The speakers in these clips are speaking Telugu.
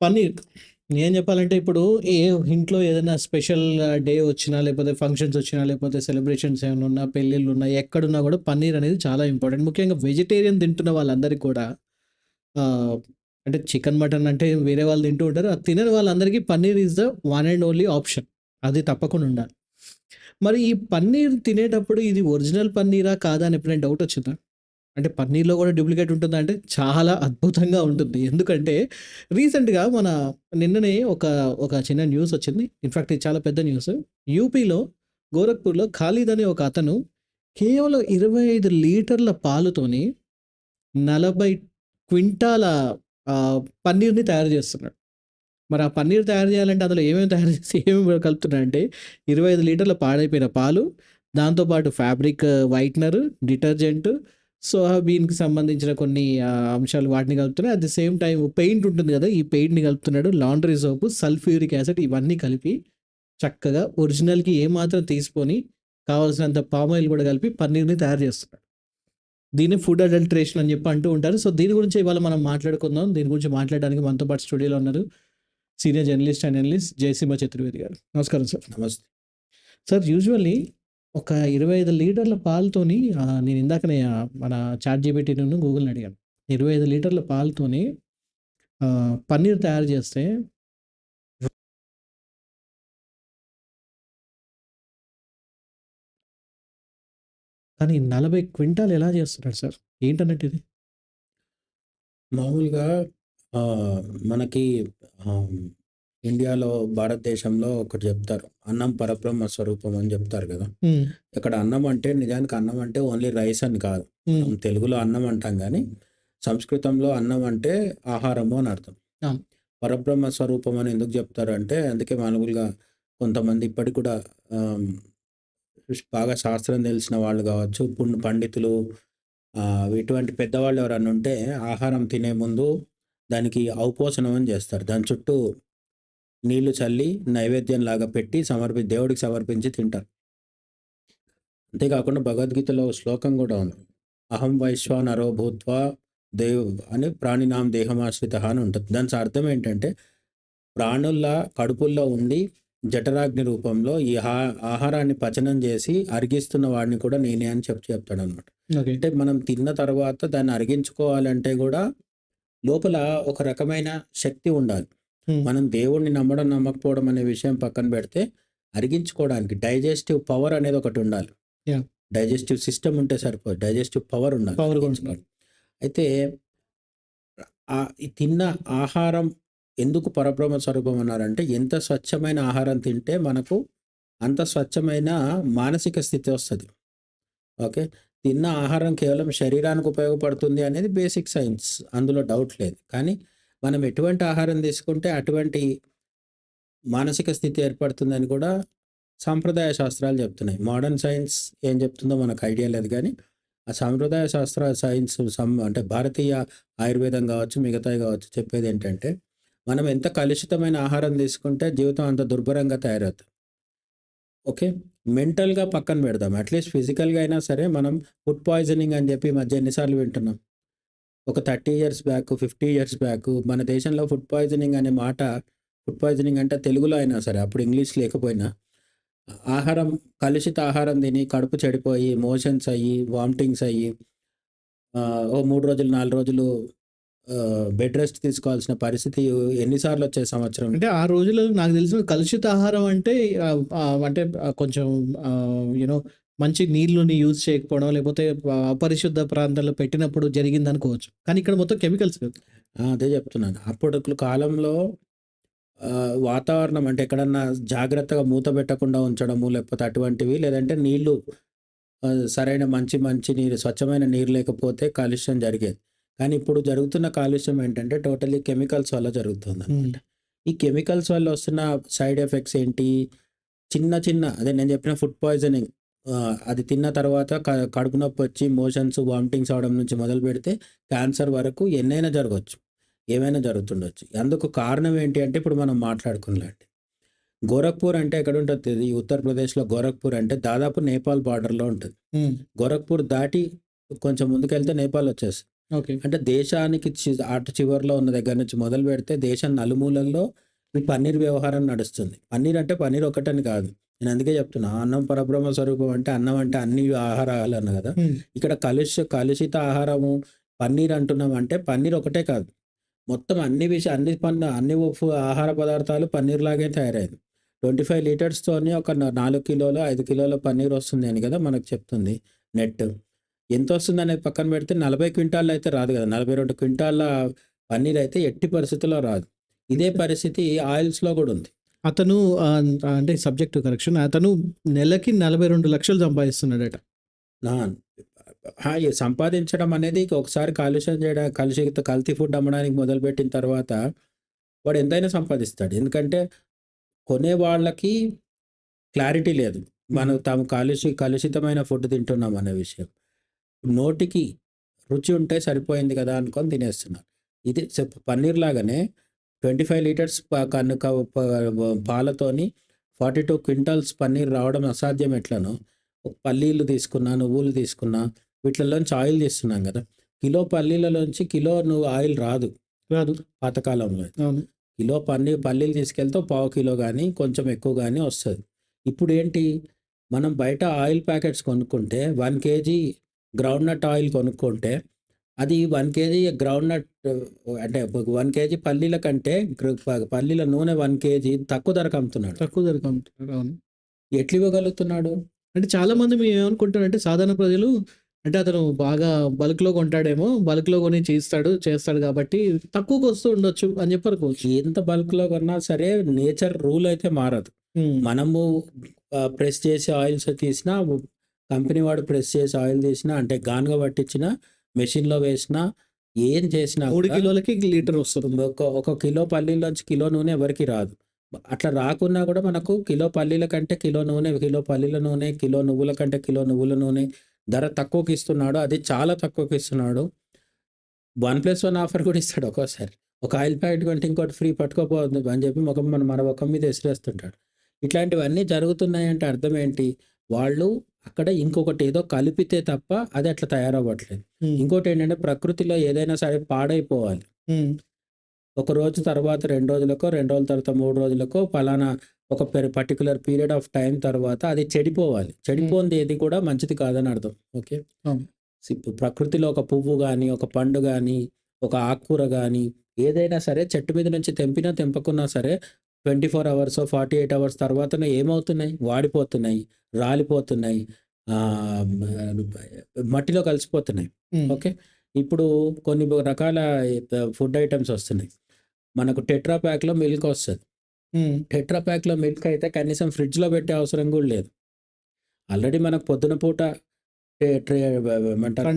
పన్నీర్. నేను చెప్పాలంటే ఇప్పుడు ఏ ఇంట్లో ఏదైనా స్పెషల్ డే వచ్చినా లేకపోతే ఫంక్షన్స్ వచ్చినా లేకపోతే సెలబ్రేషన్స్ ఏమైనా ఉన్నా పెళ్ళిళ్ళు ఉన్నా ఎక్కడున్నా కూడా పన్నీర్ అనేది చాలా ఇంపార్టెంట్. ముఖ్యంగా వెజిటేరియన్ తింటున్న వాళ్ళందరికీ కూడా అంటే చికెన్ మటన్ అంటే వేరే వాళ్ళు తింటూ ఉంటారు. అది తినని వాళ్ళందరికీ paneer is the one and only option. అది తప్పకుండా ఉండాలి. మరి ఈ పన్నీర్ తినేటప్పుడు ఇది ఒరిజినల్ పన్నీరా కాదా అని ఎప్పుడైనా డౌట్ వచ్చిందా? అంటే పన్నీర్లో కూడా డూప్లికేట్ ఉంటుందా అంటే చాలా అద్భుతంగా ఉంటుంది. ఎందుకంటే రీసెంట్గా మన నిన్ననే ఒక ఒక చిన్న న్యూస్ వచ్చింది. ఇన్ఫాక్ట్ ఇది చాలా పెద్ద న్యూస్. యూపీలో గోరఖ్పూర్లో ఖాళీద్ అనే ఒక అతను కేవలం ఇరవై ఐదు లీటర్ల పాలుతోని నలభై క్వింటాల పన్నీర్ని తయారు చేస్తున్నాడు. మరి ఆ పన్నీర్ తయారు చేయాలంటే అందులో ఏమేమి తయారు చేసి ఏమేమి కలుపుతున్నాడంటే ఇరవై ఐదు లీటర్ల పాడైపోయిన పాలు దాంతోపాటు ఫ్యాబ్రిక్ వైట్నర్ డిటర్జెంట్ సోయాబీన్కి సంబంధించిన కొన్ని అంశాలు వాటిని కలుపుతున్నాడు at the same time paint ఉంటుంది కదా ఈ పెయింట్ని కలుపుతున్నాడు. లాండ్రీ సోపు సల్ఫ్యూరిక్ యాసిడ్ ఇవన్నీ కలిపి చక్కగా ఒరిజినల్కి ఏమాత్రం తీసుకొని కావాల్సినంత పామ్ ఆయిల్ కూడా కలిపి పన్నీర్ని తయారు చేస్తున్నాడు. దీన్ని ఫుడ్ అడల్ట్రేషన్ అని చెప్పి అంటూ ఉంటారు. సో దీని గురించి ఇవాళ మనం మాట్లాడుకుందాం. దీని గురించి మాట్లాడడానికి మనతో పాటు స్టూడియోలో ఉన్నారు senior journalist and analyst Jayasimha Chaturvedi garu. నమస్కారం సార్. నమస్తే. సార్ యూజువల్లీ ఒక ఇరవై ఐదు లీటర్ల పాలతోని నేను ఇందాకనే ఆ, మన చాట్ జీబీటీను గూగుల్ని అడిగాను. ఇరవై ఐదు లీటర్ల పాలతోని పన్నీర్ తయారు చేస్తే కానీ నలభై క్వింటాల్ ఎలా చేస్తున్నాడు సార్? ఏంటన్నట్టు ఇది? మామూలుగా మనకి ఇండియాలో భారతదేశంలో ఒకటి చెప్తారు. అన్నం పరబ్రహ్మ స్వరూపం అని చెప్తారు కదా. ఇక్కడ అన్నం అంటే నిజానికి అన్నం అంటే ఓన్లీ రైస్ అని కాదు. మనం తెలుగులో అన్నం అంటాం కానీ సంస్కృతంలో అన్నం అంటే ఆహారము అని అర్థం. పరబ్రహ్మ స్వరూపం అని ఎందుకు చెప్తారు అంటే అందుకే మామూలుగా కొంతమంది ఇప్పటికి కూడా బాగా శాస్త్రం తెలిసిన వాళ్ళు కావచ్చు పుణ్- పండితులు ఇటువంటి పెద్దవాళ్ళు ఎవరన్నా ఉంటే ఆహారం తినే ముందు దానికి ఔపోసనం అని చేస్తారు. దాని చుట్టూ నీళ్ళు చల్లి నైవేద్యం లాగా పెట్టి సమర్పి దేవుడికి సమర్పించి తింటారు. అంతేకాకుండా భగవద్గీతలో శ్లోకం కూడా ఉంది. అహం వైశ్వానరో భూత్వా దేవ్ అని ప్రాణినాం దేహమాశ్రిత అని ఉంటుంది. దాని అర్థం ఏంటంటే ప్రాణుల్లా కడుపుల్లో ఉండి జఠరాగ్ని రూపంలో ఈ ఆహా- ఆహారాన్ని పచనం చేసి అరిగిస్తున్న వాడిని కూడా నేనే అని చెప్పి చెప్తాడు అనమాట అంటే మనం తిన్న తర్వాత దాన్ని అరిగించుకోవాలంటే కూడా లోపల ఒక రకమైన శక్తి ఉండాలి. మనం దేవుణ్ణి నమ్మడం నమ్మకపోవడం అనే విషయం పక్కన పెడితే అరిగించుకోవడానికి డైజెస్టివ్ పవర్ అనేది ఒకటి ఉండాలి. డైజెస్టివ్ సిస్టమ్ ఉంటే సరిపోదు. డైజెస్టివ్ పవర్ ఉండాలి. అరిగించుకోవాలి. అయితే తిన్న ఆహారం ఎందుకు పరబ్రహ్మ స్వరూపం అన్నారంటే ఎంత స్వచ్ఛమైన ఆహారం తింటే మనకు అంత స్వచ్ఛమైన మానసిక స్థితి వస్తుంది. ఓకే? తిన్న ఆహారం కేవలం శరీరానికి ఉపయోగపడుతుంది అనేది బేసిక్ సైన్స్. అందులో డౌట్ లేదు. కానీ మనం ఎటువంటి ఆహారం తీసుకుంటే అటువంటి మానసిక స్థితి ఏర్పడుతుందని కూడా సాంప్రదాయ శాస్త్రాలు చెప్తున్నాయి. మోడర్న్ సైన్స్ ఏం చెప్తుందో మనకు ఐడియా లేదు కానీ ఆ సాంప్రదాయ శాస్త్ర సైన్స్ సం అంటే భారతీయ ఆయుర్వేదం కావచ్చు మిగతాయి కావచ్చు చెప్పేది ఏంటంటే మనం ఎంత కలుషితమైన ఆహారం తీసుకుంటే జీవితం అంత దుర్భరంగా తయారవుతుంది. ఓకే? మెంటల్గా పక్కన పెడదాం. అట్లీస్ట్ ఫిజికల్గా అయినా సరే మనం ఫుడ్ పాయిజనింగ్ అని చెప్పి మధ్య ఎన్నిసార్లు వింటున్నాం. ఒక thirty years back fifty years back మన దేశంలో ఫుడ్ పాయిజనింగ్ అనే మాట ఫుడ్ పాయిజనింగ్ అంటే తెలుగులో అయినా సరే అప్పుడు ఇంగ్లీష్ లేకపోయినా ఆహారం కలుషిత ఆహారం తిని కడుపు చెడిపోయి మోషన్స్ అయ్యి వామిటింగ్స్ అయ్యి ఓ మూడు రోజులు నాలుగు రోజులు బెడ్ రెస్ట్ తీసుకోవాల్సిన పరిస్థితి ఎన్నిసార్లు వచ్చే సంవత్సరం? అంటే ఆ రోజుల్లో నాకు తెలిసిన కలుషిత ఆహారం అంటే అంటే కొంచెం యూనో మంచి నీళ్ళని యూజ్ చేయకపోవడం లేకపోతే అపరిశుద్ధ ప్రాంతాల్లో పెట్టినప్పుడు జరిగింది అనుకోవచ్చు కానీ ఇక్కడ మొత్తం కెమికల్స్ అదే చెప్తున్నాను అప్పుడు కాలంలో వాతావరణం అంటే ఎక్కడన్నా జాగ్రత్తగా మూత పెట్టకుండా ఉంచడము లేకపోతే అటువంటివి లేదంటే నీళ్ళు సరైన మంచి మంచి నీరు స్వచ్ఛమైన నీరు లేకపోతే కాలుష్యం జరిగేది. కానీ ఇప్పుడు జరుగుతున్న కాలుష్యం ఏంటంటే టోటలీ కెమికల్స్ వల్ల జరుగుతుంది ఈ కెమికల్స్ వల్ల వస్తున్న సైడ్ ఎఫెక్ట్స్ ఏంటి? చిన్న చిన్న అదే నేను చెప్పిన ఫుడ్ పాయిజనింగ్. అది తిన్న తర్వాత క- కడుపు నొప్పి వచ్చి మోషన్స్ వామిటింగ్స్ అవడం నుంచి మొదలు పెడితే క్యాన్సర్ వరకు ఎన్నైనా జరగవచ్చు ఏమైనా జరుగుతుండొచ్చు. అందుకు కారణం ఏంటి అంటే ఇప్పుడు మనం మాట్లాడుకున్నలాంటి గోరఖ్పూర్ అంటే ఎక్కడ ఉంటుంది ఉత్తరప్రదేశ్లో గోరఖ్పూర్ అంటే దాదాపు నేపాల్ బార్డర్లో ఉంటుంది. గోరఖ్పూర్ దాటి కొంచెం ముందుకెళ్తే నేపాల్ వచ్చేస్తుంది. ఓకే. అంటే దేశానికి చి అటు చివరలో ఉన్న దగ్గర నుంచి మొదలు పెడితే దేశం నలుమూలల్లో ఈ పన్నీర్ వ్యవహారం నడుస్తుంది. పన్నీర్ అంటే పన్నీర్ ఒక్కటని కాదు. నేను అందుకే చెప్తున్నా. అన్నం పరబ్రహ్మ స్వరూపం అంటే అన్నం అంటే అన్ని ఆహారాలు అన్నా కదా! ఇక్కడ కలుష కలుషిత ఆహారము పన్నీర్ అంటున్నాం అంటే పన్నీర్ ఒకటే కాదు. మొత్తం అన్ని విష అన్ని పన్న అన్ని ఆహార పదార్థాలు పన్నీర్ లాగే తయారయింది. 25 లీటర్స్‌తోని ఒక న 4 కిలోలు, 5 కిలోల పన్నీర్ వస్తుంది అని కదా మనకు చెప్తుంది నెట్. ఎంతొస్తుందనేది పక్కన పెడితే 40 క్వింటాల్‌లో అయితే రాదు కదా! 42 క్వింటాల్‌ల పన్నీర్ అయితే ఎట్టి పరిస్థితిలో రాదు. ఇదే పరిస్థితి ఆయిల్స్‌లో కూడా ఉంది. అతను అంటే సబ్జెక్ట్ కరెక్షన్. అతను నెలకి 42,00,000 సంపాదిస్తున్నాడట. ఆ! ఆ! ఈ సంపాదించడం అనేది ఒకసారి కాలుష్యం చేయడం కలుషిత కల్తీ ఫుడ్ అమ్మడానికి మొదలుపెట్టిన తర్వాత వాడు ఎంతైనా సంపాదిస్తాడు. ఎందుకంటే కొనే వాళ్ళకి క్లారిటీ లేదు. మనం. తాము కాలుష్య కలుషితమైన ఫుడ్ తింటున్నాం అనే విషయం. నోటికి రుచి ఉంటే సరిపోయింది కదా! అనుకోని తినేస్తున్నారు. ఇది పన్నీర్ లాగానే 25 లీటర్స్ ప కన్ను క ప పాలతోని 42 క్వింటాల్స్ పన్నీర్ రావడం అసాధ్యం ఎట్లనో, పల్లీలు తీసుకున్నా, నువ్వులు తీసుకున్నా వీటిలలోంచి ఆయిల్ తీస్తున్నాం కదా! కిలో పల్లీలలోంచి కిలో నువ్వు ఆయిల్ రాదు. రాదు. పాతకాలంలో. అవును. కిలో పన్నీ పల్లీలు తీసుకెళ్తే పావు కిలో గానీ, కొంచెం ఎక్కువ గానీ వస్తది. ఇప్పుడేంటి మనం బయట ఆయిల్ ప్యాకెట్స్ కొనుక్కుంటే 1 కేజీ గ్రౌండ్ నట్ ఆయిల్ కొనుక్కుంటే అది 1 కేజీ గ్రౌండ్ నట్ అంటే 1 కేజీ పల్లీల కంటే పల్లీల నూనె 1 కేజీ తక్కువ ధరకు అమ్ముతున్నాడు. తక్కువ ధరకు అమ్ముతున్నారు. అవును. ఎట్లివ్వగలుగుతున్నాడు? అంటే చాలామంది మేమేమనుకుంటామంటే సాధారణ ప్రజలు అంటే అతను బాగా బల్క్‌లో కొంటాడేమో, బల్క్‌లో కొని చేస్తాడు చేస్తాడు కాబట్టి తక్కువకి వస్తూ ఉండొచ్చు అని చెప్పి అనుకోవచ్చు. ఎంత బల్క్‌లో కొన్నా సరే నేచర్ రూల్ అయితే మారదు. మనము ప్రెస్ చేసి ఆయిల్స్ తీసినా కంపెనీ వాడు ప్రెస్ చేసి ఆయిల్ తీసినా అంటే గానుగ పట్టించినా, మెషిన్‌లో వేసినా, ఏం చేసినా 3 కూడా కిలోలకి లీటర్ వస్తుంది. ఒక ఒక కిలో పల్లీలోంచి కిలో నూనె ఎవరికీ రాదు. అట్లా రాకున్నా కూడా మనకు కిలో పల్లీల కంటే కిలో నూనె, కిలో పల్లీల నూనె, కిలో నువ్వుల కంటే కిలో నువ్వుల నూనె ధర తక్కువకి ఇస్తున్నాడు. అది చాలా తక్కువకి ఇస్తున్నాడు. 1+1 ఆఫర్ కూడా ఇస్తాడు ఒక్కోసారి. ఒక ఆయిల్ ప్యాకెట్ కొంటే ఇంకోటి ఫ్రీ పట్టుకోపోవద్దు అని చెప్పి మొఖం మన మన మొఖం మీద విసిరేస్తుంటాడు. ఇట్లాంటివన్నీ జరుగుతున్నాయంటే అర్థం ఏంటి? వాళ్ళు అక్కడ ఇంకొకటి ఏదో కలిపితే తప్ప అది అట్లా తయారవ్వట్లేదు. హ్మ్. ఇంకోటేంటంటే ప్రకృతిలో ఏదైనా సరే పాడైపోవాలి. ఒక రోజు తర్వాత 2 రోజులకో, 2 రోజుల తర్వాత 3 రోజులకో పలానా ఒక per particular period of time తర్వాత అది చెడిపోవాలి. హ్మ్. చెడిపోనిది ఏది కూడా మంచిది కాదని అర్థం. ఓకే. ప్రకృతిలో ఒక పువ్వు గాని, ఒక పండు గాని, ఒక ఆకుకూర గాని ఏదైనా సరే చెట్టు మీద నుంచి తెంపినా, తెంపకున్నా సరే 24 అవర్సో, 48 అవర్స్ తర్వాతనే ఏమవుతున్నాయి? వాడిపోతున్నాయి, రాలిపోతున్నాయి, మట్టిలో కలిసిపోతున్నాయి. ఓకే. ఇప్పుడు కొన్ని రకాల ఫుడ్ ఐటెమ్స్ వస్తున్నాయి. మనకు టెట్రా ప్యాక్‌లో మిల్క్ వస్తది. టెట్రా ప్యాక్‌లో మిల్క్ అయితే కనీసం ఫ్రిడ్జ్‌లో పెట్టే అవసరం కూడా లేదు. ఆల్రెడీ మనకు పొద్దున పూట ట్రే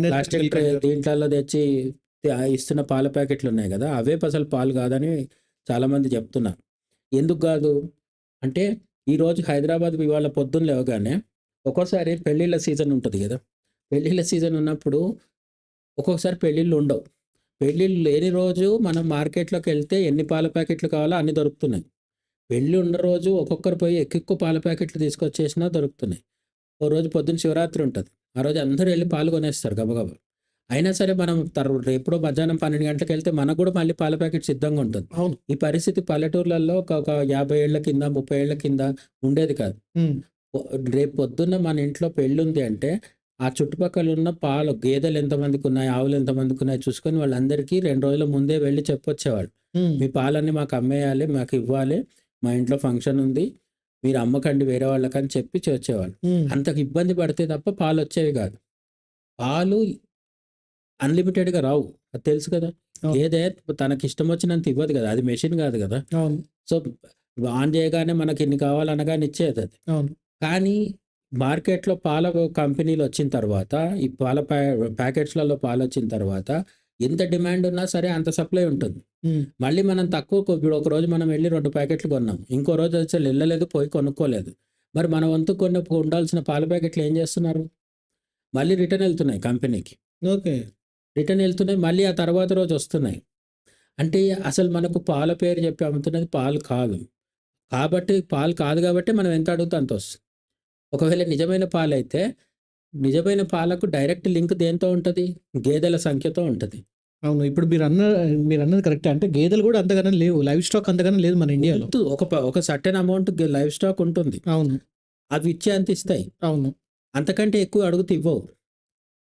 ప్లాస్టిక్ ట్రే. దీంట్లలో తెచ్చి ఇస్తున్న పాల ప్యాకెట్లు ఉన్నాయి కదా! అవే అసలు పాలు కాదని చాలామంది చెప్తున్నారు. ఎందుకు కాదు? అంటే ఈరోజు హైదరాబాద్ ఇవాళ పొద్దున్న లేవగానే ఒక్కోసారి పెళ్ళిళ్ళ సీజన్ ఉంటుంది కదా! పెళ్ళిళ్ళ సీజన్ ఉన్నప్పుడు ఒక్కొక్కసారి పెళ్ళిళ్ళు ఉండవు. పెళ్ళిళ్ళు లేని రోజు మనం మార్కెట్‌లోకి వెళ్తే ఎన్ని పాల ప్యాకెట్లు కావాలో అన్ని దొరుకుతున్నాయి. పెళ్ళి ఉన్న రోజు ఒక్కొక్కరు పోయి ఎక్కువ పాల ప్యాకెట్లు తీసుకొచ్చేసినా దొరుకుతున్నాయి. ఓ రోజు పొద్దున్న శివరాత్రి ఉంటుంది ఆ రోజు అందరూ వెళ్ళి పాలు కొనేస్తారు గబగబా. అయినా సరే మనం తర్ ఎప్పుడో మధ్యాహ్నం 12 గంటలకు వెళ్తే మనకు కూడా మళ్ళీ పాల ప్యాకెట్ సిద్ధంగా ఉంటుంది. అవును. ఈ పరిస్థితి పల్లెటూర్లలో ఒక ఒక 50 ఏళ్ళ కింద, 30 ఏళ్ళ కింద ఉండేది కాదు. రేపు పొద్దున్న మన ఇంట్లో పెళ్ళుంది అంటే ఆ చుట్టుపక్కల ఉన్న పాలు గేదెలు ఎంతమందికి ఉన్నాయి, ఆవులు ఎంతమందికి ఉన్నాయి చూసుకొని వాళ్ళందరికీ 2 రోజుల ముందే వెళ్ళి చెప్పొచ్చేవాళ్ళు. మీ పాలన్నీ మాకు అమ్మేయాలి, మాకు ఇవ్వాలి. మా ఇంట్లో ఫంక్షన్ ఉంది. మీరు అమ్మకండి వేరే వాళ్ళకని చెప్పి వచ్చేవాళ్ళు. అంతకు ఇబ్బంది పడితే తప్ప పాలు వచ్చేవి కాదు. పాలు అన్‌లిమిటెడ్‌గా రావు. అది తెలుసు కదా! గేదె తనకి ఇష్టం వచ్చినంత ఇవ్వదు కదా! అది మెషిన్ కాదు కదా! సో, ఆన్ చేయగానే మనకి ఇన్ని కావాలనగానే ఇచ్చేదది. అవును. కానీ మార్కెట్‌లో పాల కంపెనీలు వచ్చిన తర్వాత ఈ పాల ప్యా ప్యాకెట్స్‌లలో పాలొచ్చిన తర్వాత ఎంత డిమాండ్ ఉన్నా సరే అంత సప్లై ఉంటుంది. మళ్ళీ మనం తక్కువకు ఇప్పుడు ఒకరోజు మనం వెళ్ళి 2 ప్యాకెట్లు కొన్నాం. ఇంకో రోజు అసలు ఎళ్ళలేదు, పోయి కొనుక్కోలేదు. మరి మన వంతు కొన్ని ఉండాల్సిన పాల ప్యాకెట్లు ఏం చేస్తున్నారు? మళ్ళీ రిటర్న్ ఎళ్తున్నాయి కంపెనీకి. ఓకే. రిటర్న్ ఎళ్తున్నాయి. మళ్ళీ ఆ తర్వాత రోజు వస్తున్నాయి. అంటే అసలు మనకు పాల పేరు చెప్పి అమ్ముతున్నది పాలు కాదు. కాబట్టి పాలు కాదు కాబట్టి మనం ఎంత అడిగితే అంత వస్తుంది. ఒకవేళ నిజమైన పాలైతే నిజమైన పాలకు డైరెక్ట్ లింక్ దేంతో ఉంటది? గేదెల సంఖ్యతో ఉంటది. అవును. ఇప్పుడు మీరన్న మీరన్నది కరెక్టే. అంటే గేదెలు గూడా అంతగనం లేవు. లైవ్ స్టాక్ అంతగనం లేదు మన ఇండియాలో. ఒక ఒక సర్టెన్ అమౌంట్ లైవ్ స్టాక్ ఉంటుంది. అవును. అవి ఇచ్చేంత ఇస్తాయి. అవును. అంతకంటే ఎక్కువ అడుగుతే ఇవ్వవు.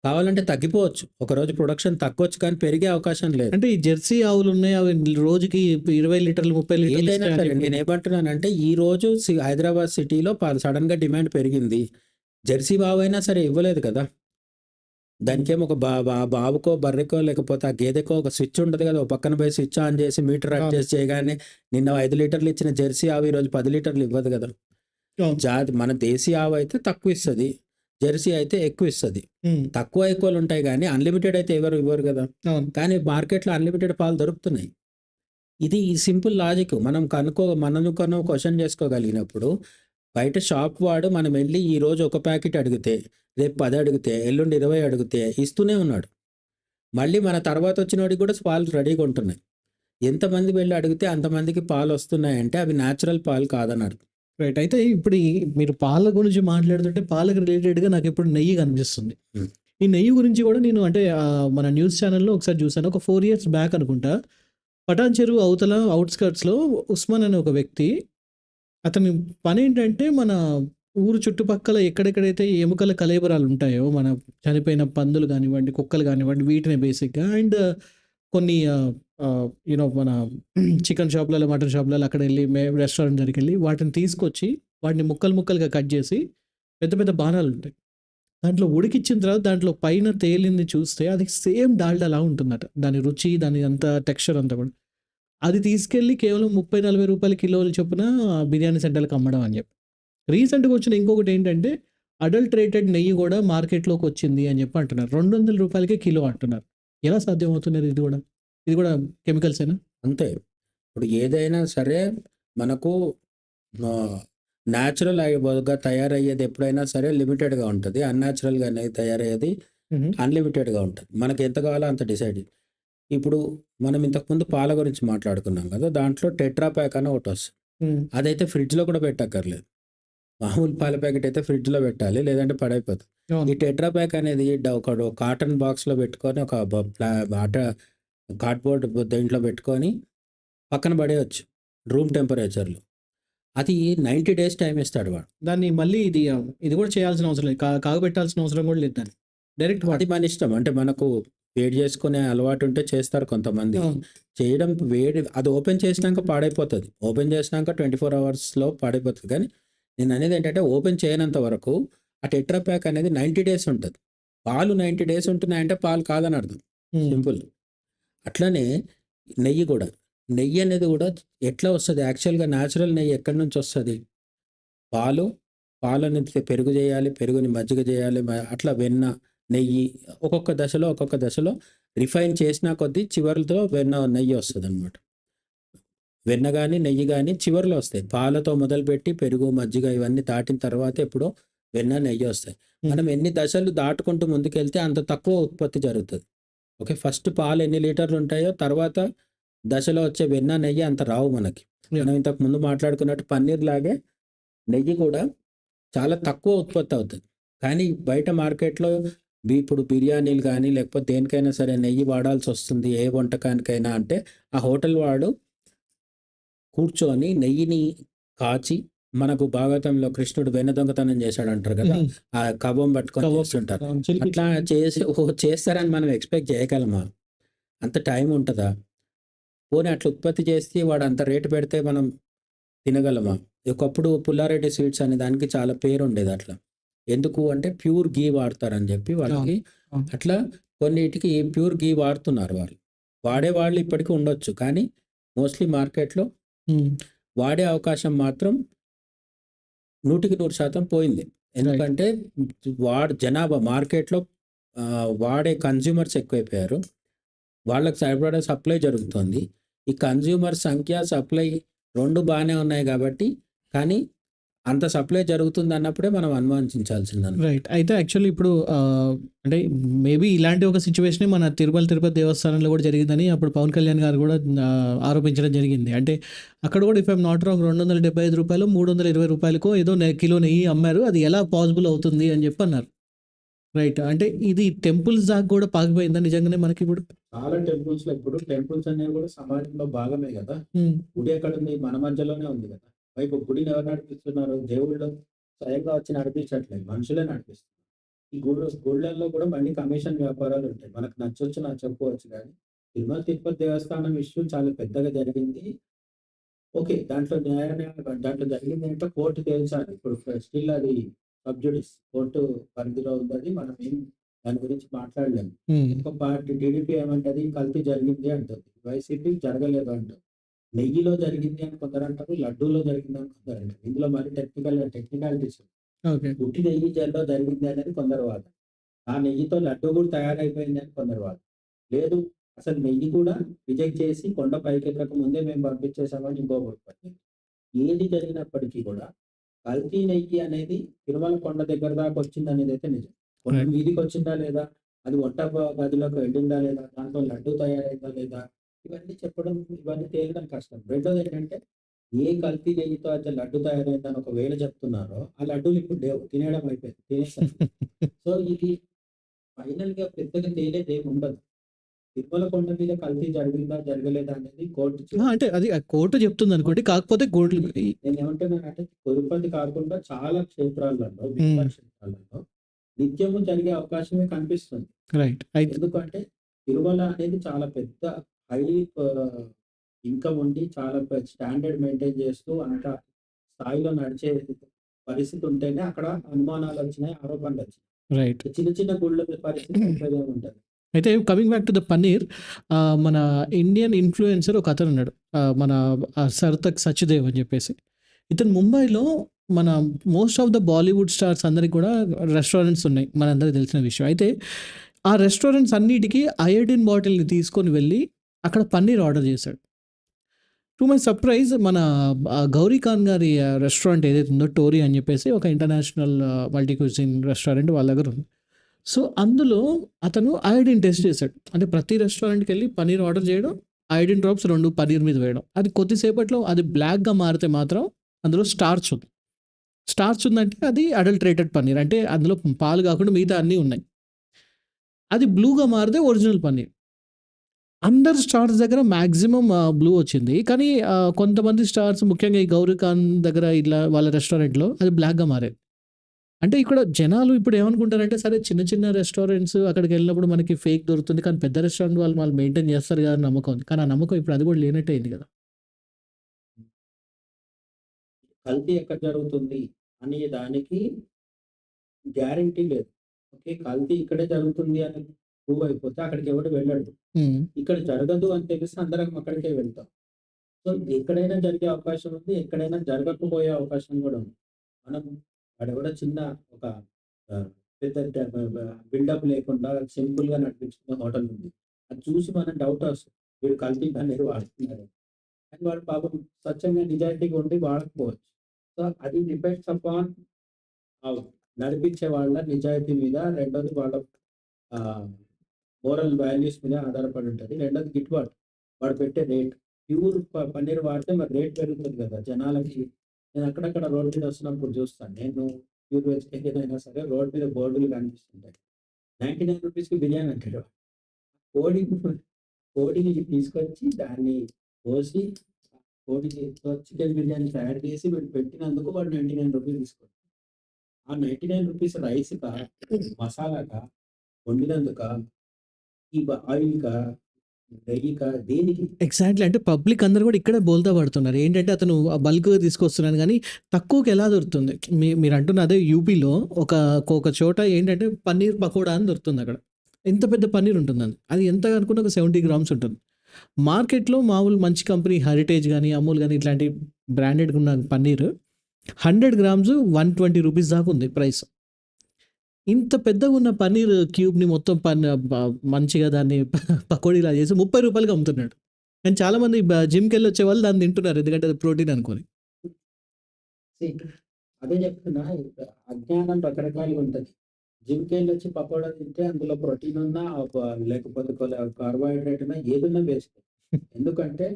కావాలంటే తగ్గిపోవచ్చు. ఒకరోజు ప్రొడక్షన్ తగ్గొచ్చు కానీ పెరిగే అవకాశం లేదు. అంటే ఈ జెర్సీ ఆవులున్నాయి. అవి రోజుకి 20 లీటర్లు, 30 లీటర్లు చెప్పి నేనేమంటున్నానంటే ఈరోజు సి హైదరాబాద్ సిటీలో ప సడెన్‌గా డిమాండ్ పెరిగింది. జెర్సీ ఆవైనా సరే ఇవ్వలేదు కదా! దానికేమో ఒక బా బావుకో, బర్రెకో లేకపోతే ఆ గేదెకో ఒక స్విచ్ ఉంటది కదా! ఓ పక్కన పోయి స్విచ్ ఆన్ చేసి మీటర్. అడ్జస్ట్ చేయగానే నిన్న 5 లీటర్లు ఇచ్చిన జెర్సీ ఆవు ఈరోజు 10 లీటర్లు ఇవ్వదు కదా! జాతి మన దేశీ ఆవు అయితే తక్కువ ఇస్తది. జెర్సీ అయితే ఎక్కువ ఇస్తది. తక్కువ ఎక్కువలు ఉంటాయి గానీ అన్‌లిమిటెడ్ అయితే ఎవరు ఇవ్వరు కదా! కానీ మార్కెట్‌లో అన్‌లిమిటెడ్ పాలు దొరుకుతున్నాయి. ఇది ఈ సింపుల్ లాజిక్. మనం కనుక్కో మనం కను క్వెషన్ చేసుకోగలిగినప్పుడు బయట షాప్ వాడు మనం వెళ్ళి ఈరోజు ఒక ప్యాకెట్ అడిగితే, రేపు 10 అడిగితే, ఎల్లుండి 20 అడిగితే ఇస్తూనే ఉన్నాడు. మళ్ళీ మన తర్వాత వచ్చినోడికి కూడా పాలు రెడీగా ఉంటున్నాయి. ఎంతమంది వెళ్ళి అడిగితే అంతమందికి పాలు వస్తున్నాయంటే అవి న్యాచురల్ పాలు కాదని అర్థం. రైట్. అయితే ఇప్పుడు మీరు పాల గురించి మాట్లాడుతుంటే పాలకు రిలేటెడ్‌గా నాకిప్పుడు నెయ్యి కనిపిస్తుంది. ఈ నెయ్యి గురించి కూడా నేను అంటే మన న్యూస్ ఛానెల్‌లో ఒకసారి చూసాను. ఒక 4 ఇయర్స్ బ్యాక్ అనుకుంటా. పటాన్ చెరువు అవతల ఔట్‌స్కర్ట్స్‌లో ఉస్మాన్ అనే ఒక వ్యక్తి అతని పనేంటంటే మన ఊరు చుట్టుపక్కల ఎక్కడెక్కడైతే ఎముకల కళేబరాలు ఉంటాయో మన చనిపోయిన పందులు గానివ్వండి, కుక్కలు గానివ్వండి వీటినే బేసిక్‌గా అండ్ కొన్ని యూనో మన చికెన్ షాప్‌లలో, మటన్ షాప్‌లలో అక్కడెళ్ళి మే రెస్టారెంట్ దగ్గరికి వెళ్ళి వాటిని తీసుకొచ్చి వాటిని ముక్కలు ముక్కలుగా కట్ చేసి పెద్ద పెద్ద బాణాలు ఉంటాయి దాంట్లో ఉడికిచ్చిన తర్వాత దాంట్లో పైన తేలింది చూస్తే అది సేమ్ డాల్డాలా ఉంటుందట. దాని రుచి, దాని అంత టెక్స్చర్ అంతా కూడా. అది తీసుకెళ్ళి కేవలం 30, 40 రూపాయల కిలోల చొప్పున బిర్యానీ సెంటర్లకు అమ్మడం అని చెప్పి. రీసెంట్‌గా వచ్చిన ఇంకొకటి ఏంటంటే అడల్టరేటెడ్ నెయ్యి కూడా మార్కెట్‌లోకి వచ్చింది అని చెప్పి అంటున్నారు. 200 రూపాయలకే కిలో అంటున్నారు. ఎలా సాధ్యమవుతున్నది ఇది కూడా? ఇది కూడా కెమికల్సేనా? అంతే. ఇప్పుడు ఏదైనా సరే మనకు న్యాచురల్ అయ్యేగా తయారయ్యేది ఎప్పుడైనా సరే లిమిటెడ్‌గా ఉంటది. అన్‌న్యాచురల్‌గా అనేది తయారయ్యేది. అన్‌లిమిటెడ్‌గా ఉంటది. మనకి ఎంత కావాలో అంత డిసైడ్. ఇప్పుడు మనం ఇంతకుముందు పాల గురించి మాట్లాడుకున్నాం కదా! దాంట్లో టెట్రా ప్యాక్ అని ఒకటొస్తది. హ్మ్. అదైతే ఫ్రిడ్జ్‌లో కూడా పెట్టక్కర్లేదు. మామూలు పాల ప్యాకెట్ అయితే ఫ్రిడ్జ్‌లో పెట్టాలి. లేదంటే పాడైపోతది. ఈ. టెట్రా ప్యాక్ అనేది ఒక కాటన్ బాక్స్‌లో పెట్టుకొని ఒక అట కార్డ్‌బోర్డ్ దీంట్లో పెట్టుకొని పక్కన పడేయొచ్చు. రూమ్ టెంపరేచర్‌లో. అది 90 డేస్ టైమ్ ఇస్తాడు వాడు. దాన్ని మళ్ళీ ఇది ఇది కూడా చేయాల్సిన అవసరం లేదు. కాగబెట్టాల్సిన అవసరం కూడా లేదు దాన్ని. డైరెక్ట్ అది. మన ఇష్టం. అంటే మనకు వేడి చేసుకునే అలవాటు ఉంటే చేస్తారు కొంతమంది. చేయడం వేడి అది ఓపెన్ చేసినాక పాడైపోతది. ఓపెన్ చేసినాక 24 అవర్స్‌లో పాడైపోతది. కానీ నేను అనేది ఏంటంటే ఓపెన్ చేయనంత వరకు ఆ టెట్రా ప్యాక్ అనేది 90 డేస్ ఉంటది. పాలు 90 డేస్ ఉంటున్నాయంటే పాలు కాదని అర్థం. సింపుల్. అట్లనే నెయ్యి కూడా. నెయ్యి అనేది కూడా ఎట్లా వస్తది? యాక్చువల్‌గా న్యాచురల్ నెయ్యి ఎక్కడి నుంచి వస్తది? పాలు, పాలని పెరుగు చేయాలి. పెరుగుని మజ్జిగ చేయాలి. అట్లా వెన్న, నెయ్యి ఒక్కొక్క దశలో, ఒక్కొక్క దశలో రిఫైన్ చేసిన కొద్దీ చివరిలో వెన్న, నెయ్యి వస్తదనమాట. వెన్న గాని, నెయ్యి గాని చివర్లో వస్తాయి. పాలతో మొదలుపెట్టి పెరుగు, మజ్జిగ ఇవన్నీ దాటిన తర్వాత ఎప్పుడో వెన్న, నెయ్యి వస్తాయి. మనం ఎన్ని దశలు దాటుకుంటూ ముందుకెళ్తే అంత తక్కువ ఉత్పత్తి జరుగుతది. ఓకే. ఫస్ట్ పాలు ఎన్ని లీటర్లు ఉంటాయో తర్వాత దశలో వచ్చే వెన్న, నెయ్యి అంత రావు మనకి. మనం ఇంతకు ముందు మాట్లాడుకున్నట్టు పన్నీర్ లాగే నెయ్యి కూడా చాలా తక్కువ ఉత్పత్తి అవుతది. కానీ బయట మార్కెట్‌లో ఇప్పుడు బిర్యానీలు గాని లేకపోతే దేనికైనా సరే నెయ్యి వాడాల్సి వస్తుంది. ఏ వంటకానికైనా అంటే ఆ హోటల్ వాడు కూర్చొని నెయ్యిని కాచి మనకు భాగవతంలో కృష్ణుడు వెన్న దొంగతనం చేశాడంటారు కదా! హుహు. ఆ కవ్వం పట్టుకొని చేస్తుంటారు. చిలిపి అట్లా చేసి! చేస్తారని మనం ఎక్స్‌పెక్ట్ చేయగలమా? అంత టైం ఉంటదా? పోనీ అట్లా ఉత్పత్తి చేసి వాడు అంత రేట్ పెడితే మనం తినగలమా? ఒకప్పుడు పుల్లారెడ్డి స్వీట్స్ అనే దానికి చాలా పేరుండేది అట్లా. ఎందుకు అంటే ప్యూర్ ఘీ వాడతారని చెప్పి వాళ్ళకి. అట్లా కొన్నిటికి ప్యూర్ ఘీ వాడుతున్నారు వాళ్ళు. వాడేవాళ్ళు ఇప్పటికి ఉండొచ్చు. కానీ మోస్ట్‌లీ మార్కెట్‌లో. వాడే అవకాశం మాత్రం 100% పోయింది. ఎందుకంటే వాడు జనాభా మార్కెట్‌లో వాడే కన్స్యూమర్స్ ఎక్కువైపోయారు. వాళ్ళకి సరిపడా సప్లై జరుగుతుంది. ఈ కన్స్యూమర్ సంఖ్య, సప్లై 2 బానే ఉన్నాయి కాబట్టి కానీ అంత సప్లై జరుగుతుందన్నప్పుడే మనం అనుమానించాల్సిందనమాట. రైట్. అయితే యాక్చువల్లీ ఇప్పుడు అంటే మేబీ ఇలాంటి ఒక సిట్యుయేషనే మన తిరుమల తిరుపతి దేవస్థానంలో కూడా జరిగిందని అప్పుడు పవన్ కళ్యాణ్ గారు కూడా ఆరోపించడం జరిగింది. అంటే అక్కడ కూడా ఇఫ్ ఐఎమ్ నాట్ రాంగ్ రూ. 275 320 ఏదో నె కిలో నెయ్యి అమ్మారు. అది ఎలా పాసిబుల్ అవుతుంది అని చెప్పి అన్నారు. రైట్. అంటే ఇది టెంపుల్స్ దాకా గూడా పాకిపోయిందా నిజంగానే మనకిప్పుడు? చాలా టెంపుల్స్‌లో ఇప్పుడు టెంపుల్స్ అనేవి కూడా సమాజంలో భాగమే! హ్మ్. గుడి ఎక్కడుంది? మన మధ్యలోనే ఉంది గదా! వైపు గుడిని ఎవరు నడిపిస్తున్నారు? దేవుళ్ళు స్వయంగా వచ్చి నడిపించట్లేదు. మనుషులే నడిపిస్తున్నారు. ఈ గుడు గుళ్ళల్లో కూడా మళ్ళీ కమిషన్ వ్యాపారాలు ఉంటాయి. మనకు నచ్చొచ్చు, నచ్చకపోవచ్చు గానీ, తిరుమల తిరుపతి దేవస్థానం ఇష్యూ చాలా పెద్దగా జరిగింది. ఓకే. దాంట్లో న్యాయాన్ని దాంట్లో జరిగిందేంటో కోర్టు తేల్చాలి. ఇప్పుడు స్టిల్ అది సబ్ జుడిస్ కోర్టు పరిధిలో ఉందది. మనం ఏం దాని గురించి మాట్లాడలేము. ఒక పార్టీ టీడీపీ ఏమంటది కల్తీ జరిగింది అంటది. వైసీపీ జరగలేదు అంటది. నెయ్యిలో జరిగింది అని కొందరంటారు. లడ్డూలో జరిగిందని కొందరంటారు. ఇందులో మరి టెక్నికల్ టెక్నికాలిటీస్. ఉట్టి నెయ్యి జల్లో జరిగింది అనేది కొందరు వాదన. ఆ నెయ్యితో లడ్డూ కూడా తయారైపోయింది అని కొందరు వాదన. లేదు అసలు నెయ్యి కూడా రిజెక్ట్ చేసి కొండ పైకెక్కక ముందే మేము పంపించేసామని పట్టింది. ఏది జరిగినప్పటికీ కూడా కల్తీ నెయ్యి అనేది తిరుమల కొండ దగ్గర దాకా వచ్చిందనేదైతే నిజం. కొండ. మీదికి వచ్చిందా లేదా? అది వంట గదిలోకి వెళ్ళిందా లేదా? దాంట్లో లడ్డూ తయారైందా లేదా? ఇవన్నీ చెప్పడం ఇవన్నీ తేలడం కష్టం. రెండోదేంటంటే ఏ కల్తీ నెయ్యితో అయితే లడ్డు తయారైందని ఒకవేళ చెప్తున్నారో, ఆ లడ్డూలు ఇప్పుడు లేవు. తినేయడం అయిపోయింది. తినేసారు. సో ఇది ఫైనల్‌గా పెద్దగా తేలేదేముండదు. తిరుమల కొండ మీద కల్తీ జరిగిందా? జరగలేదా? అనేది కోర్టు అంటే అది కోర్టు చెప్తుందనుకోండి. కాకపోతే కోర్టు ఈ నేనేమంటున్నానంటే తిరుపతి కాకుండా చాలా క్షేత్రాలలో, క్షేత్రాలలో నిత్యము జరిగే అవకాశమే కనిపిస్తుంది. రైట్. ఎందుకంటే తిరుమల అనేది చాలా పెద్ద హై ఆహ్, ఇన్‌కమ్ ఉండి చాలా స్టాండర్డ్ మెయింటైన్ చేస్తూ అంత స్థాయిలో నడిచే పరిస్థితి ఉంటేనే అక్కడ అనుమానాలొచ్చినాయి, ఆరోపణలొచ్చినాయి. రైట్. చిన్న చిన్న గుళ్ళ పరిస్థితి పెద్దదేముంటది. అయితే coming back to the paneer మన ఇండియన్ ఇన్‌ఫ్లుయెన్సర్ ఒకతనున్నాడు. ఆహ్, మన ఆహ్, సర్తక్ సచ్దేవ్ అని చెప్పేసి. ఇతను ముంబైలో మన most of the Bollywood stars అందరికి కూడా రెస్టారెంట్స్ ఉన్నాయి. మనందరికి తెలిసిన విషయం. అయితే ఆ రెస్టారెంట్స్ అన్నిటికి అయోడిన్ బాటిల్‌ని తీసుకొని వెళ్ళి అక్కడ పన్నీర్ ఆర్డర్ చేశాడు. టు మై సర్ప్రైజ్ మన ఆహ్, గౌరీ ఖాన్ గారి రెస్టారెంట్ ఏదైతే ఉందో టోరీ అని చెప్పేసి ఒక ఇంటర్నేషనల్ మల్టీ క్యూజిన్ రెస్టారెంట్ వాళ్ళ దగ్గర ఉంది. సో, అందులో అతను ఐడిన్ టెస్ట్ చేశాడు. అంటే ప్రతి రెస్టారెంట్కి వెళ్ళి పన్నీర్ ఆర్డర్ చేయడం, ఐడిన్ డ్రాప్స్ రెండు పన్నీర్ మీద వేయడం. అది కొద్దిసేపట్లో అది బ్లాక్‌గా మారితే మాత్రం అందులో స్టార్చ్ ఉంది. స్టార్చ్ ఉందంటే అది అడల్ట్రేటెడ్ పన్నీర్. అంటే అందులో పాలు కాకుండా మిగతా అన్నీ ఉన్నాయి. అది బ్లూగా మారితే ఒరిజినల్ పన్నీర్. అందరు స్టార్స్ దగ్గర మ్యాక్సిమం బ్లూ వచ్చింది. కానీ కొంతమంది స్టార్స్ ముఖ్యంగా ఈ గౌరీ ఖాన్ దగ్గర ఇట్లా వాళ్ళ రెస్టారెంట్‌లో అది బ్లాక్‌గా మారేది. అంటే ఇక్కడ జనాలు ఇప్పుడు ఏమనుకుంటారంటే సరే చిన్న చిన్న రెస్టారెంట్స్ అక్కడికి వెళ్ళినప్పుడు మనకి ఫేక్ దొరుకుతుంది. కానీ పెద్ద రెస్టారెంట్ వాళ్ళు వాళ్ళు మెయింటైన్ చేస్తారు కదా! నమ్మకం ఉంది. కానీ ఆ నమ్మకం ఇప్పుడు అది కూడా లేనట్టే అయింది కదా! కల్తీ ఎక్కడ జరుగుతుంది అనే దానికి గ్యారంటీ లేదు. ఓకే. కల్తీ ఇక్కడే జరుగుతుంది అని ప్రూవ్ అయిపోతే అక్కడికి ఎవడు వెళ్ళడు. ఇక్కడ జరగదు అని తెలిస్తే అందరం అక్కడికే వెళ్తాం. సో, ఎక్కడైనా జరిగే అవకాశం ఉంది. ఎక్కడైనా జరగకపోయే అవకాశం కూడా ఉంది. మనం వాడెవడో చిన్న ఒక పెద్ద బిల్డప్ లేకుండా సింపుల్‌గా నడిపించుకునే హోటల్ ఉంది. అది చూసి మనం డౌట్ వస్తుంది. వీడు కల్తీ పన్నీర్ వాడుతున్నాడు. కానీ వాడు పాపం స్వచ్ఛంగా నిజాయితీగా ఉండి వాడకపోవచ్చు. సో, అది డిపెండ్స్ అపాన్ నడిపించే వాళ్ళ నిజాయితీ మీద, రెండోది వాళ్ళ మోరల్ వాల్యూస్ మీద ఆధారపడి ఉంటుంది రెండోది గిట్టుబాటు. వాడు పెట్టే రేట్. ప్యూర్ ప పన్నీర్ వాడితే మరి రేట్ పెరుగుతుంది కదా! జనాలకి నేను అక్కడక్కడ రోడ్ మీద వస్తున్నప్పుడు చూస్తాను. నేను ప్యూర్ వెజిటేరియన్ అయినా సరే రోడ్ మీద బోర్డులు కనిపిస్తుంటాయి. నైంటీ నైన్ రూపీస్కి బిర్యానీ అంటాడు. కోడి కోడిని తీసుకొచ్చి దాన్ని కోసి కోడి చికెన్ బిర్యానీ తయారు చేసి వీడు పెట్టినందుకు వాడు నైంటీ నైన్ రూపీస్ తీసుకోండి ఆ నైంటీ నైన్ రూపీస్ రైస్గా మసాలాగా వండినందుక ఈ దేనికి? ఎగ్జాక్ట్‌లీ. అంటే పబ్లిక్ అందరూ కూడా ఇక్కడే బోల్తా పడుతున్నారు. ఏంటంటే అతను బల్క్‌గా తీసుకొస్తున్నాను కానీ తక్కువకి ఎలా దొరుకుతుంది? మీ అంటున్న అదే యూపీలో ఒక ఒక చోట ఏంటంటే పన్నీర్ పకోడా అని దొరుకుతుంది అక్కడ. ఎంత పెద్ద పన్నీర్ ఉంటుందండి. అది ఎంత అనుకున్న ఒక 70 గ్రామ్స్ ఉంటుంది. మార్కెట్‌లో మామూలు మంచి కంపెనీ హెరిటేజ్ కానీ అమూల్ కానీ ఇట్లాంటి బ్రాండెడ్‌గా ఉన్న paneer 100 grams one twenty rupees దాకా ఉంది ప్రైస్. ఇంత పెద్దగా ఉన్న పన్నీర్ క్యూబ్‌ని మొత్తం పన్ మంచిగా దాన్ని పకోడీలా చేసి ముప్పై రూపాయలకి అమ్ముతున్నాడు. కానీ చాలామంది జిమ్కి వెళ్ళి వచ్చే వచ్చేవాళ్ళు దాన్ని తింటున్నారు. ఎందుకంటే అది ప్రోటీన్ అనుకోని. అదే చెప్తున్నా అజ్ఞానం రకరకాలుగా వెళ్ళి వచ్చి పకోడా తింటే అందులో ప్రోటీన్ ఉన్నా లేకపోతే కార్బోహైడ్రేట్ ఉన్నా ఏదున్నా వేస్ట్ ఎందుకంటే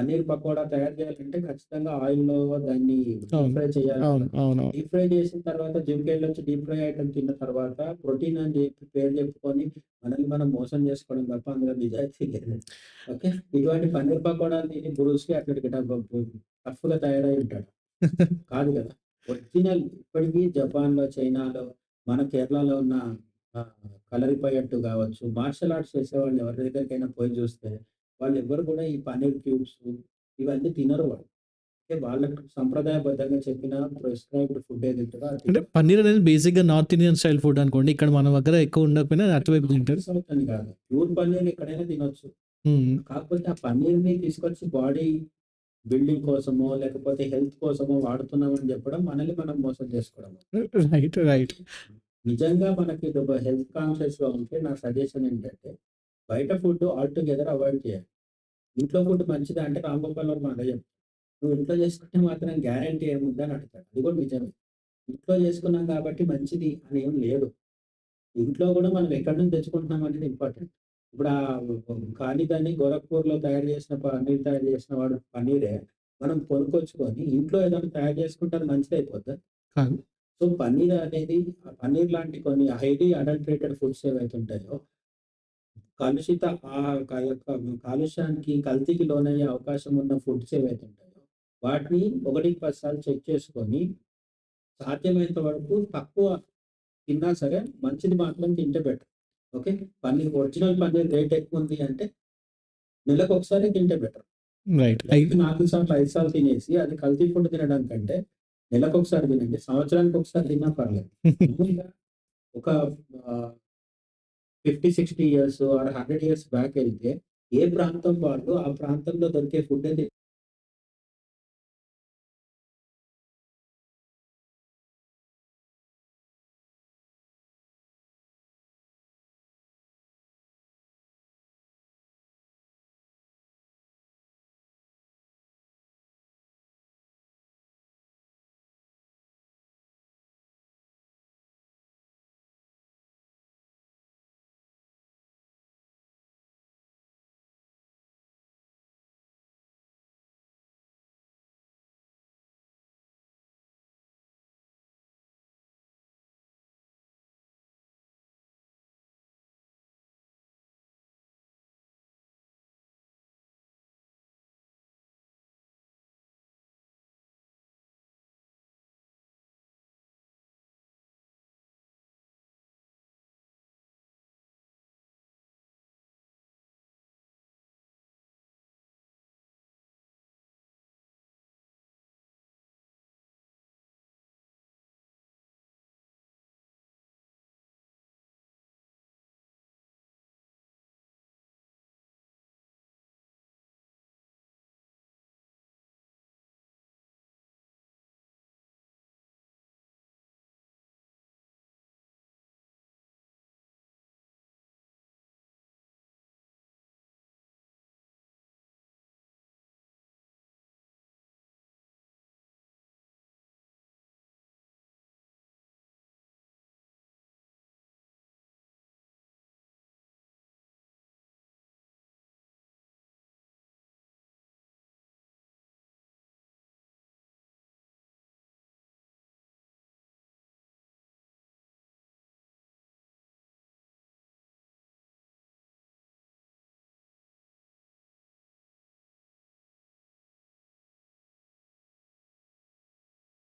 పన్నీర్ పకోడా తయారు చేయాలంటే ఖచ్చితంగా ఆయిల్‌లో దాన్ని డీప్. ఫ్రై చేయాలి. డీప్ ఫ్రై చేసిన తర్వాత జిమ్‌కెళ్ళొచ్చి డీప్ ఫ్రై ఐటెమ్ తిన్న తర్వాత ప్రోటీన్ అని చెప్పి పేరు చెప్పుకొని మనల్ని మనం మోసం చేసుకోవడం తప్ప అందులో నిజాయితీ లేదు. ఓకే. ఇటువంటి పన్నీర్ పకోడాలు తిని బ్రూస్‌లీ అక్కడికి డబ్బ టఫ్‌గా తయారై ఉంటాడు. కాదు కదా! ఒరిజినల్ ఇప్పటికి జపాన్‌లో, చైనాలో, మన కేరళలో ఉన్న కలరిపయట్టు కావచ్చు, మార్షల్ ఆర్ట్స్ చేసేవాళ్ళు ఎవరి దగ్గరికైనా పోయి చూస్తే వాళ్ళెవ్వరు కూడా ఈ పన్నీర్ క్యూబ్స్ ఇవన్నీ తినరు వాళ్ళు. అంటే వాళ్ళకి సంప్రదాయబద్ధంగా చెప్పిన ప్రిస్క్రైబ్డ్ ఫుడ్ అది అంటే. పన్నీర్ అనేది బేసిక్‌గా నార్త్ ఇండియన్ స్టైల్ ఫుడ్ అనుకోండి. ఇక్కడ మన దగ్గర ఎక్కువ ఉండకపోయినా అటువైపు తింటారు. సౌత్ అని కాదు. ప్యూర్ పన్నీర్ ఎక్కడైనా తినొచ్చు. కాకపోతే ఆ పన్నీర్‌ని తీసుకొచ్చి బాడీ బిల్డింగ్ కోసమో, లేకపోతే హెల్త్ కోసమో వాడుతున్నామని చెప్పడం మనల్ని మనం మోసం చేసుకోవడం. రైట్. రైట్. నిజంగా మనకి హెల్త్ కాన్షియస్‌గా ఉంటే నా సజెషన్ ఏంటంటే బయట ఫుడ్ ఆల్‌టుగెదర్ అవాయిడ్ చేయాలి. ఇంట్లో ఫుడ్ మంచిదా అంటే రాంగోపాల్ వర్మ అదే చెప్తాడు. నువ్వు ఇంట్లో చేసుకుంటే మాత్రం గ్యారంటీ ఏముందని అడుగుతాడు. అది కూడా నిజమే. ఇంట్లో చేసుకున్నాం కాబట్టి మంచిది అని ఏం లేదు. ఇంట్లో కూడా మనం ఎక్కడి నుంచి తెచ్చుకుంటున్నాం అనేది ఇంపార్టెంట్. ఇప్పుడు ఆహ్, ఖాళీదని గోరఖ్పూర్‌లో తయారు చేసిన పన్నీర్ తయారు చేసిన వాడు పన్నీరే మనం కొనుక్కొచ్చుకొని ఇంట్లో ఏదైనా తయారు చేసుకుంటే అది మంచిదయిపోద్దా? కాదు. సో, పన్నీర్ అనేది ఆ పన్నీర్ లాంటి కొన్ని హైలీ అడల్టరేటెడ్ ఫుడ్స్ ఏవైతే ఉంటాయో కలుషిత క యొక్క కాలుష్యానికి, కల్తీకి లోనయ్యే అవకాశం ఉన్న ఫుడ్స్ ఏవైతే ఉంటాయో వాటిని ఒకటికి 10 సార్లు చెక్ చేసుకొని సాధ్యమైనంత వరకు తక్కువ తిన్నా సరే మంచిది మాత్రం తింటే better. Okay. Paneer original paneer rate ఎక్కువుంది అంటే నెలకొకసారి తింటే బెటర్. రైట్. నెలకి 4 సార్లు, 5 సార్లు తినేసి అది కల్తీ ఫుడ్ తినడం కంటే నెలకొకసారి తినండి. సంవత్సరానికి ఒకసారి తిన్నా పర్లేదు. ఒక fifty sixty years or 100 years back వెళ్తే ఏ ప్రాంతం వాళ్ళు ఆ ప్రాంతంలో దొరికే ఫుడ్డే